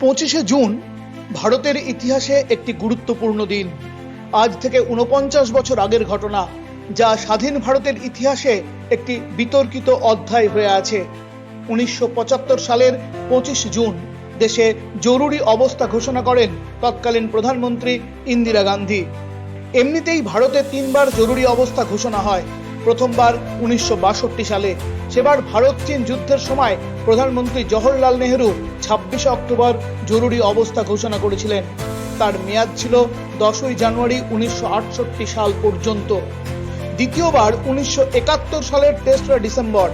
পঁচিশে জুন ভারতের ইতিহাসে একটি গুরুত্বপূর্ণ দিন। আজ থেকে উনপঞ্চাশ বছর আগের ঘটনা, যা স্বাধীন ভারতের ইতিহাসে একটি বিতর্কিত অধ্যায় হয়ে আছে। উনিশশো পঁচাত্তর সালের পঁচিশ জুন দেশে জরুরি অবস্থা ঘোষণা করেন তৎকালীন প্রধানমন্ত্রী ইন্দিরা গান্ধী। এমনিতেই ভারতে তিনবার জরুরি অবস্থা ঘোষণা হয়। প্রথমবার উনিশশো বাষট্টি সালে। সেবার ভারত চীন যুদ্ধের সময় প্রধানমন্ত্রী জওহরলাল নেহেরু ছাব্বিশে অক্টোবর জরুরি অবস্থা ঘোষণা করেছিলেন। তার মেয়াদ ছিল দশই জানুয়ারি উনিশশো আটষট্টি সাল পর্যন্ত। দ্বিতীয়বার উনিশশো একাত্তর সালের তেসরা ডিসেম্বর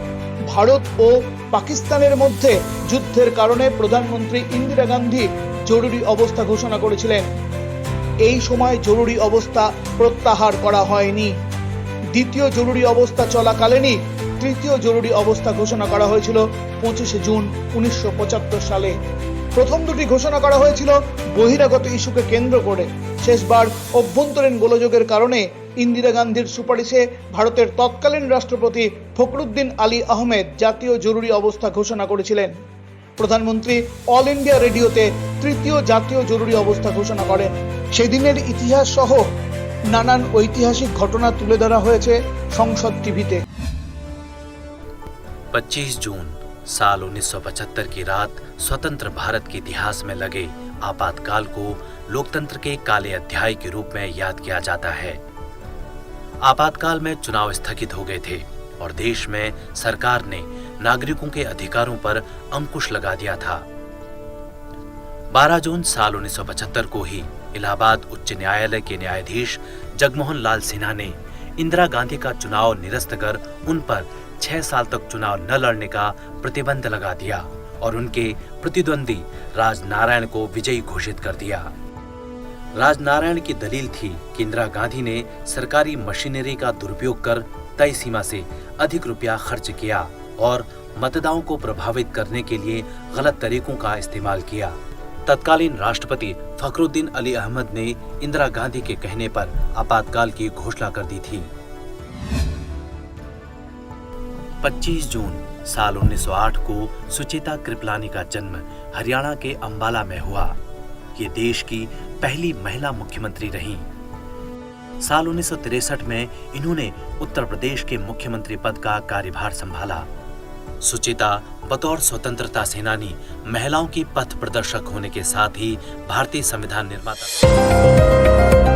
ভারত ও পাকিস্তানের মধ্যে যুদ্ধের কারণে প্রধানমন্ত্রী ইন্দিরা গান্ধী জরুরি অবস্থা ঘোষণা করেছিলেন। এই সময় জরুরি অবস্থা প্রত্যাহার করা হয়নি। দ্বিতীয় জরুরি অবস্থা চলাকালীনই তৃতীয় জরুরি অবস্থা ঘোষণা করা হয়েছিল পঁচিশে জুন উনিশশো পঁচাত্তর সালে। প্রথম দুটি ঘোষণা করা হয়েছিল বহিরাগত ইস্যুকে কেন্দ্র করে। শেষবার অভ্যন্তরীণ গোলযোগের কারণে ইন্দিরা গান্ধীর সুপারিশে ভারতের তৎকালীন রাষ্ট্রপতি ফখরুদ্দিন আলী আহমেদ জাতীয় জরুরি অবস্থা ঘোষণা করেছিলেন। প্রধানমন্ত্রী অল ইন্ডিয়া রেডিওতে তৃতীয় জাতীয় জরুরি অবস্থা ঘোষণা করেন। সেদিনের ইতিহাস সহ নানান ঐতিহাসিক ঘটনা তুলে ধরা হয়েছে সংসদ টিভিতে। 25 जून साल 1975 की रात स्वतंत्र भारत के इतिहास में लगे आपातकाल को लोकतंत्र के काले अध्याय के रूप में याद किया जाता है। आपातकाल में चुनाव स्थगित हो गए थे और देश में सरकार ने नागरिकों के अधिकारों पर अंकुश लगा दिया था। 12 जून साल 1975 को ही इलाहाबाद उच्च न्यायालय के न्यायाधीश जगमोहन लाल सिन्हा ने इंदिरा गांधी का चुनाव निरस्त कर उन पर छह साल तक चुनाव न लड़ने का प्रतिबंध लगा दिया और उनके प्रतिद्वंदी राजनारायण को विजयी घोषित कर दिया। राजनारायण की दलील थी कि इंदिरा गांधी ने सरकारी मशीनरी का दुरुपयोग कर तय सीमा से अधिक रुपया खर्च किया और मतदाओं को प्रभावित करने के लिए गलत तरीकों का इस्तेमाल किया। तत्कालीन राष्ट्रपति फखरुद्दीन अली अहमद ने इंदिरा गांधी के कहने पर आपातकाल की घोषणा कर दी थी। 25 जून साल 1908 को सुचेता कृपलानी का जन्म हरियाणा के अंबाला में हुआ। ये देश की पहली महिला मुख्यमंत्री रहीं। साल 1963 में इन्होंने उत्तर प्रदेश के मुख्यमंत्री पद का कार्यभार संभाला। सुचिता बतौर स्वतंत्रता सेनानी, महिलाओं की पथ प्रदर्शक होने के साथ ही भारतीय संविधान निर्माता।